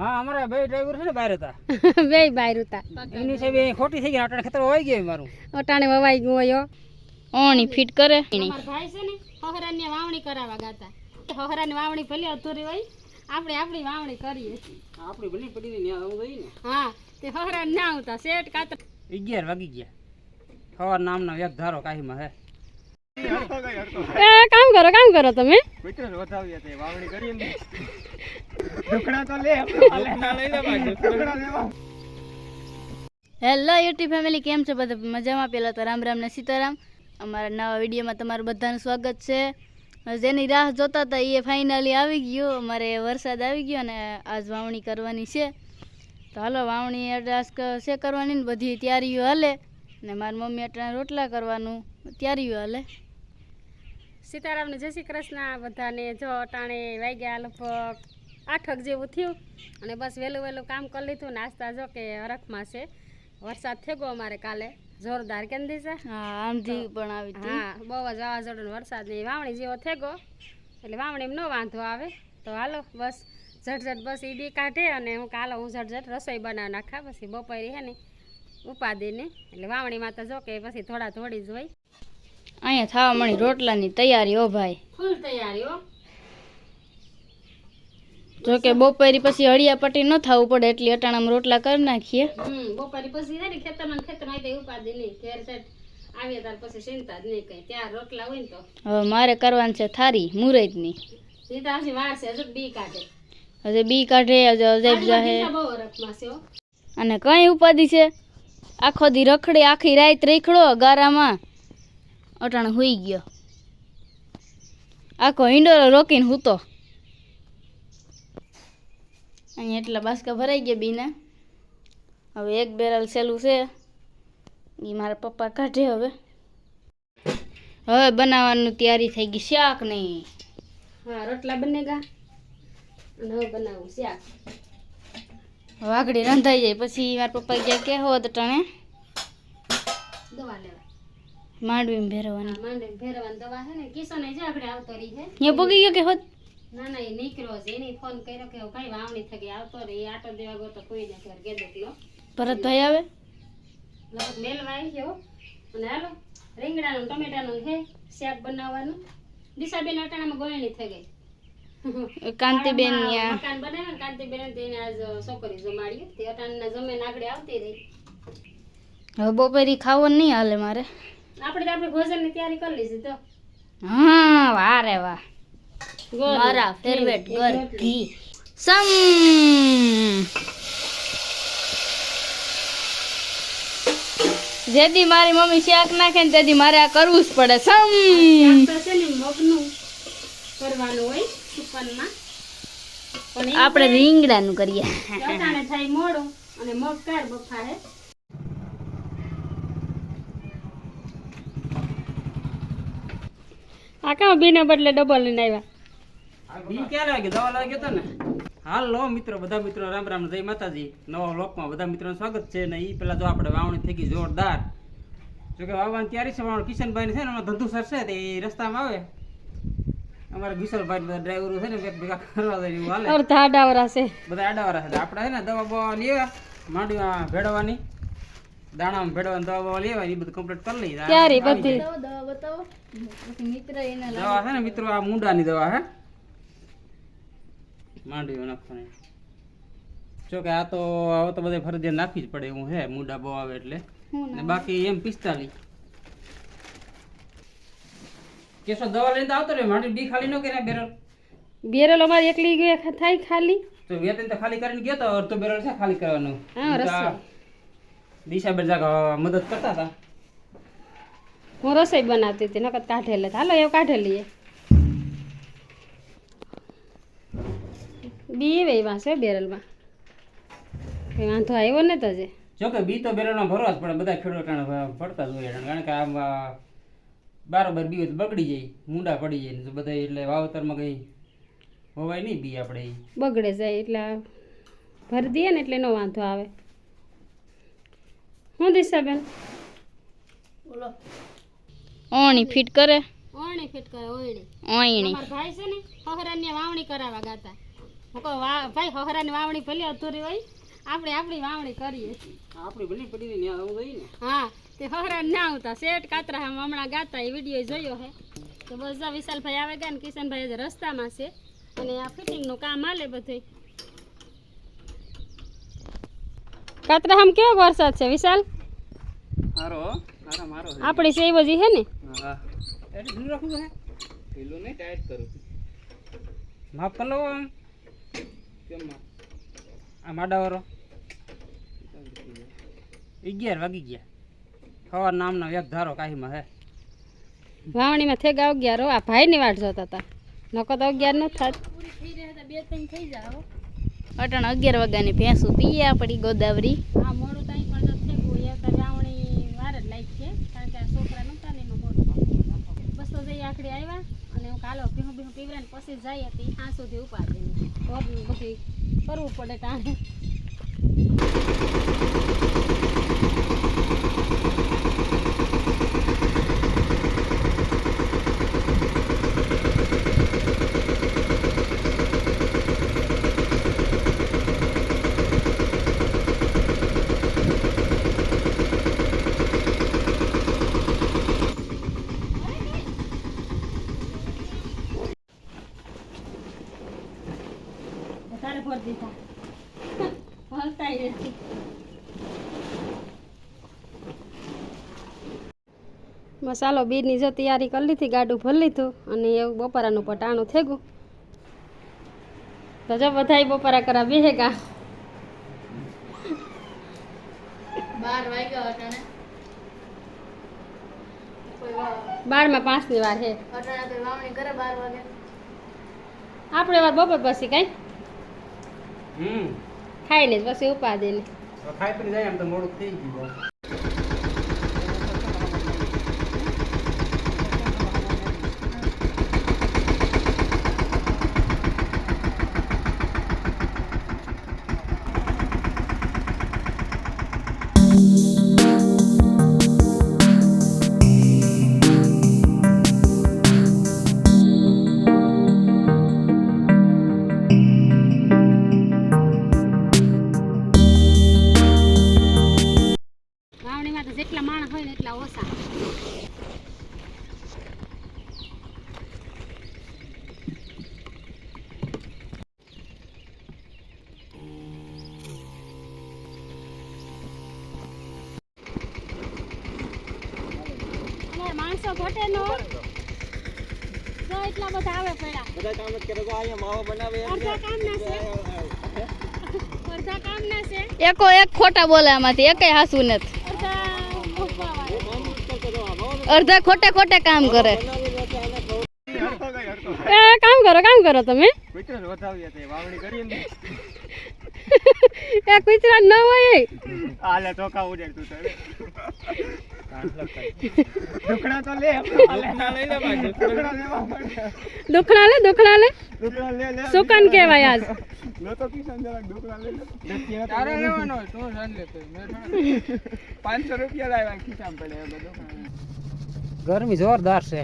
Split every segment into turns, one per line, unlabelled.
હા અમારા બે ડ્રાઈવર છે ને બહાર હતા.
બે બહાર હતા.
એની છે બે ખોટી થઈ ગઈ અટાણે ખેતર વાઈ ગયું મારું.
અટાણે વવાઈ ગયું હોય
ઓણી ફિટ કરે.
અમારા ભાઈ છે ને હહરાની વાવણી કરાવવા ગાતા હહરાની વાવણી ભલે અધૂરી હોય આપણે આપણી વાવણી કરીએ.
આપણી ભલે પડી ને આવું ગઈ ને.
હા તે હહરા ના આવતા. શેઠ કાતર
અગિયાર વાગી ગયા. સવાર નામનો એક ધારો કાહીમાં હે.
કામ કરો કામ કરો તમે.
હેલો યુટ્યુબ ફેમિલી કેમ છો બધા? મજામાં? પહેલાં તો રામ રામ ને સીતારામ. અમારા નવા વિડીયોમાં તમારું બધાનું સ્વાગત છે. જેની રાહ જોતા હતા એ ફાઇનલી આવી ગયો. અમારે વરસાદ આવી ગયો અને આજ વાવણી કરવાની છે. તો હાલો વાવણી અટાસ છે કરવાની ને બધી તૈયારીઓ હાલે. ને મારી મમ્મી અટાણે રોટલા કરવાનું. તૈયારીઓ હાલે.
સીતારામને જય શ્રી કૃષ્ણ. બધાને જો અટાણે વાગ્યા લગભગ આઠક જેવું થયું અને બસ વહેલું વહેલું કામ કરી લીધું. નાસ્તા જો કે હરખમાં છે. વરસાદ થઈ ગયો અમારે કાલે. જોરદાર કેમ દીધા
હા આમથી પણ આવી
હા બહુ જ વાવાઝોડું વરસાદ નહીં વાવણી જેવો થઈ ગયો. એટલે વાવણીમાં ન વાંધો આવે. તો હાલો બસ ઝટઝટ બસ એ બી કાઢે અને હું કાલો હું ઝટઝટ રસોઈ બનાવી નાખા. પછી બપોરે હે ને ઉપાદીને એટલે વાવણીમાં તો જો કે પછી થોડા થોડી જ હોય.
અહીંયા થવા મળી રોટલાની તૈયારી ઓ ભાઈ.
ફૂલ તૈયારી હો
જો કે બપોરી પછી હળિયા પટ્ટી ન થવું પડે એટલી અટાણામાં રોટલા કરી નાખીએ.
બપોરે પછી છે ને ખેતરમાં ખેતરમાં આવી ઉપાદી નહીં ઘેર સેટ આવીએ ત્યાર પછી ચિંતા જ નહીં કઈ. ત્યાં રોટલા હોય ને તો.
હવે મારે કરવાની છે થારી મુરૈદની
તો હજી વાર છે હજુ બી કાઢે.
હજે બી કાઢે હજે અજેબ જાહે.
છે
અને કઈ ઉપાધિ છે? આખો દી રખડી આખી રાત રેખડો ગારામાં. અટાણ હોઈ ગયો. આખો હિંડોરો રોકીને હૂતો. અહીંયા એટલા બાસકા ભરાઈ ગયા બીના. હવે એક બેરલ સેલું છે. એ મારા પપ્પા કાઢે હવે. હવે બનાવવાનું તૈયારી થઈ ગઈ શાક નહીં
હા રોટલા બનેગા અને હવે બનાવું શાક.
વાઘડી રંધાઈ જાય. પછી મારા પપ્પા ગયા કે હોત
દવા લેવા.
માંડવીમાં ભેરવાની
માંડવી ભેરવાની દવા છે ને કિશન જે આગળ આવતો રહી છે.
અહીંયા પગી ગયો કે હોત?
ના ના એ નીકળ્યો છે એને ફોન કર્યો કે કઈ વાવણી ગઈ આવતો એ આટો દેવા ગયો તો કોઈ નથી ઘર ગેદકલો
ભરતભાઈ આવે?
લગભગ મેલવા આવી ગયો અને હાલો રીંગણાનું ટમેટાનું હે શાક બનાવવાનું. દિશાબેન અટાણામાં ગોળણી થઈ ગઈ.
કાંતિબેન
મકાન બનાવ્યું કાંતિબેન તેને આજ છોકરી જમાડી તે અટાણના જમીન આગળ આવતી રહી.
હવે બપોરી ખાવો નહીં હાલે મારે.
આપણે તો આપણે ભોજનની તૈયારી કરી લીધી તો.
હા વાહ રે વાહ. મારા ફેવરેટ ગર ઘી. સમ. જેદી મારી મમ્મી શાક નાખે ને તેથી મારે આ કરવું જ પડે. સમ.
મગનું કરવાનું હોય સુકનમાં.
આપણે રીંગણાનું કરીએ.
થાય મોડું અને મગ કાર બફારે. આ કામ બીને બદલે ડબલ લઈને આવ્યા.
બી ક્યારે વાગે દવા લાવી ગયો ને. હાલ લો મિત્રો બધા મિત્રો રામ રામ જય માતાજી. નવા લોકમાં બધા મિત્રોનું સ્વાગત છે ને એ પેલા જો આપણે વાવણી થઈ ગઈ જોરદાર. જો કે વાવવાની તૈયારી છે વાવણ કિશનભાઈ છે ને એમાં ધંધુ સર છે તે ઈ રસ્તામાં આવે. અમારા વિશાલભાઈ બધા ડ્રાઈવરો છે ને એક ભેગા કરવા જાય હાલે.
અર્ધ આડાવરા છે.
બધા આડાવાળા છે. આપણે છે ને દવા બવા લેવા માંડવીમાં ભેડવાની દાણામાં ભેડવાની દવા બવા લેવા એ બધું કમ્પ્લીટ કરી લઈએ.
ક્યારે બધી?
દવા બતાવો. મિત્ર એના
દવા છે ને મિત્રો આ મુંડાની દવા હે. માંડવી નાખવાની. જો કે આ તો હવે તો બધે ફરજિયાત નાખવી જ પડે એવું હે મુંડા બહુ આવે એટલે. ને બાકી એમ પિસ્તાલીસ. કેશો દવા લઈને આવતો રે માંડવી બી ખાલી ન કરે બેરલ?
બેરલ અમારી એકલી ગઈ થાય ખાલી.
તો વેતન તો ખાલી કરીને ગયો તો અડધો બેરલ છે ખાલી કરવાનું.
હા, રસોઈ.
દિશા બેર જાગ મદદ કરતા હતા.
હું રસોઈ બનાવતી હતી નકર કાઢેલે હાલો એવું કાઢે બી એવે વાંસે બેરલમાં. કઈ વાંધો આવ્યો ને તો જે
કે બી તો બેરલમાં ભરવા જ પડે બધા ખેડૂત અટાણે પડતા જ હોય કારણ કે આમ બારોબાર બી હોય તો બગડી જાય મુંડા પડી જાય ને તો બધા એટલે વાવતરમાં કઈ હોવાય નહીં બી આપણે.
બગડે જાય એટલે ભરી દઈએ ને એટલે એનો વાંધો આવે. હું દિશાબેન?
ઓણી ફિટ કરે?
ઓણી ફિટ કરે
ઓણી
ઓણી ભાઈ છે ને હહરાની વાવણી કરાવવા ગાતા. હું કહું વા ભાઈ હરાની વાવણી ભલે અધૂરી હોય આપણે આપણી વાવણી કરીએ.
આપણી ભલે પડી ને આવું જોઈએ ને.
હા તે હરાન ના આવતા. શેઠ કાતરા હમણાં ગાતા એ વીડિયો જોયો હે. તો બસ વિશાલભાઈ આવે ગયા ને કિશનભાઈ રસ્તામાં છે. અને આ ફિટિંગનું કામ હાલે બધું કાતરાહામ કેવો વરસાદ છે વિશાલ?
મારો મારા મારો
આપણી સેવ જ હે ને?
હા. એટલે રાખવું હે? પેલું નહીં ટાઈટ કરું. માફ કરી આ માડાવાળો અગિયાર વાગી ગયા. સવાર નામનો એક ધારો કાહીમાં હે.
વાવણીમાં થેગા અગિયાર હો આ ભાઈની વાટ જોતા હતા નકો તો અગિયાર ન થાત.
અટણ અગિયાર વાગ્યાની ભેંસું પીએ આપણી ગોદાવરી.
આ મોડું તો પણ તો થેગું એ તો વાવણી વાર જ લાગી છે કારણ કે આ છોકરા નહોતા ને એનું મોડું બસ તો જઈ આખડી આવ્યા અને હું કાલો ભીહું ભીહું પીવડે ને પછી જાય હતી આ સુધી ઉપાડી ઘરનું બધું કરવું પડે ટાણે વધારે ભર દીધા હલતાય રહેતી મસાલો બીરની જો તૈયારી કરી લીધી ગાડું ભરી લીધું અને એવું બપોરાનું પટાણું થઈ ગયું તો જો બધા બપોરા કરા બેહેગા
બાર વાગ્યા અટાણે
બારમાં પાંચની વાર હે. આપણે વાર બપોર પછી કઈ?
હમ.
ખાઈને જ પછી ઉપાદી
ખાઈ પી જાય એમ તો મોડું થઈ ગયું.
અમારે નો તો એટલા બધા આવે પડ્યા.
બધા કામ જ કરે. તો અહીંયા માવો બનાવે
અડધા કામ ના છે. અડધા કામ ના છે.
એકો એક ખોટા બોલે આમાંથી એકેય હાસું નથી.
અડધા
ખોટે ખોટે કામ કરે.
કામ કરો કામ કરો તમે.
વાવણી કરીએ ને.
કુતરા ન હોય હાલે
આલે ચોખા ઉડે તું દુખણા તો લે દુખણા લે. દુખણા
લે સુકન કહેવાય આજ.
લો તો કિશન જરાક દુખણા લઈ લે. તારે લેવાનો હોય તું લે પાંચસો રૂપિયા લાવ્યા ખિસ્સામાં પડે બધું. ગરમી જોરદાર છે.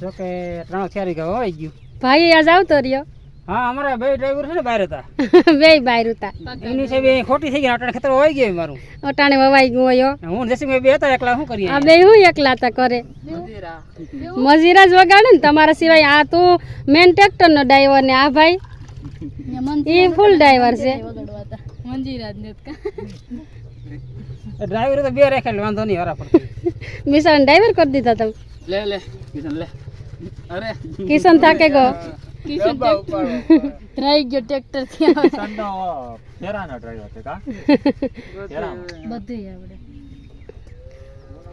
જો કે ત્રણ ચારી વીઘા હોય ગયું.
ભાઈ આજ આવતો રહ્યો.
હા અમારા બે ડ્રાઈવર છે ને બહાર હતા.
બે બહાર રૂતા
એની સાહેબ ખોટી થઈ ગઈ અટાણે ખેતર હોય ગયું મારું.
અટાણે વવાઈ ગયો હોય
હું. જસીભાઈ બે હતા એકલા શું કરીએ?
આ બે હું એકલા તા કરે મજીરા જ વગાડે ને તમારા સિવાય આ તો મેન ટ્રેક્ટર નો ડ્રાઈવર ને આ ભાઈ. એ ફૂલ ડ્રાઈવર છે.
મંજીરાજ ને
ડ્રાઈવર તો બે રાખેલ વાંધો નહીં હરા પડતી
મિશન ડ્રાઈવર કરી દીધા તમે.
લે લે કિશન લે. અરે.
કિશન થાકે ગયો.
ત્રાઈ ગયો ટ્રેક્ટરથી આવે બધું આવડે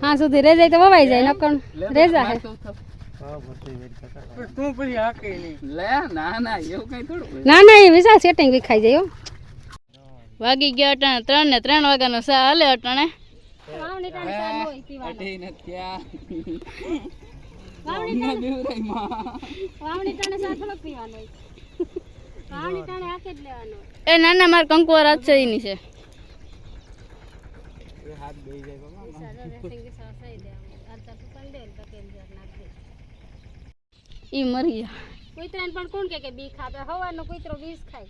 હા સુધી રહી જાય તો વવાઈ જાય નકણ રેજા હે
તું પછી હાકે નહીં લે ના ના એવું કઈ થોડું
ના ના એ વિશાળ સેટિંગ વિખાઈ જાય
વાગી ગયા અટાણે ત્રણ ને ત્રણ વાગ્યાનો સા હાલે અટાણે
વાવણી ચા ન
માં.
વાવણી ટાણે પીવાનો વાવણી ટાણે હાથે જ લેવાનો
એ નાના માર કંકુવા રાત છે છે.
હાથ બેહી જાય બાબા.
રેસિંગ દે ને નાખ દે.
ઈ મરી ગયા.
કુતરાને પણ કોણ કે કે બી ખાતો? હવાનો કુતરો બીજ ખાય.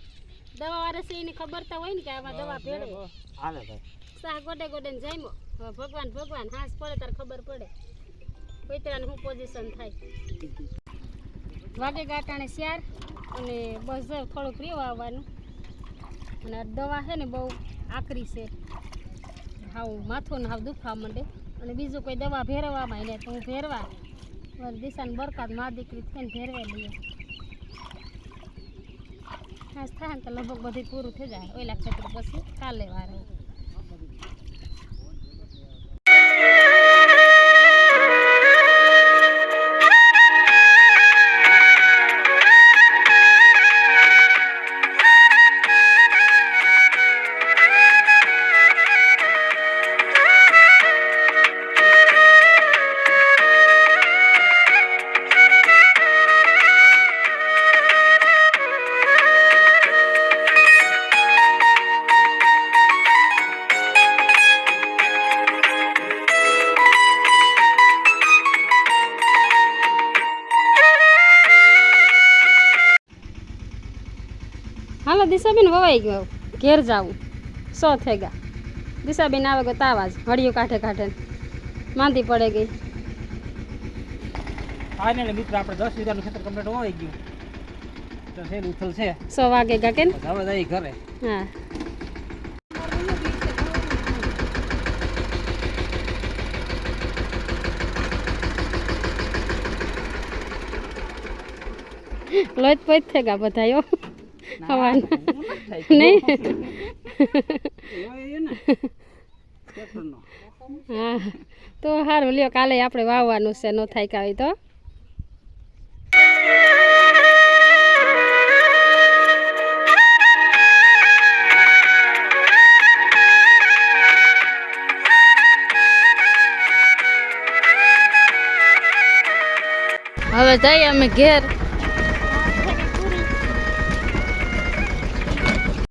દવા વારે છે એની ખબર તો હોય ને કે આમાં દવા ભેળે.
હાલે ભાઈ.
સા ગોડે ગોડે ને જામ્યો ભગવાન ભગવાન હાસ પડે તારે ખબર પડે. કુતરાને શું પોઝિશન થાય. વાગે ગાટાણે શિયાર અને બસ થોડુંક રેવા આવવાનું. અને દવા છે ને બહુ આકરી છે. હાવ માથું ને હાવ દુખવા માંડે. અને બીજું કોઈ દવા ભેરવામાં એને તો હું ભેરવા. દિશાને બરકાત મા દીકરી થઈને ભેરવે લઈએ. ખાસ થાય ને તો લગભગ બધું પૂરું થઈ જાય. ઓલા ખેતર પછી કાલે વારે. હાલો દિશાબેન વવાઈ ગયો. ઘેર જાવું. સો થઈ ગયા. દિશાબેન આવે ગયો તાવ જ હળિયું કાંઠે કાંઠે. માંદી પડે ગઈ.
ફાઇનલ મિત્ર આપણે દસ વીઘાનું ખેતર કમ્પ્લીટ હોઈ ગયું. તો છે ઉથલ છે.
સો વાગે ગા કે ને?
હવે જઈ ઘરે.
હા. લોચ પોત થઈ ગયા બધા યો હવાના નહીં હા તો સારું લ્યો કાલે આપણે વાવવાનું છે નો થાય કાવી તો
હવે જઈએ અમે ઘેર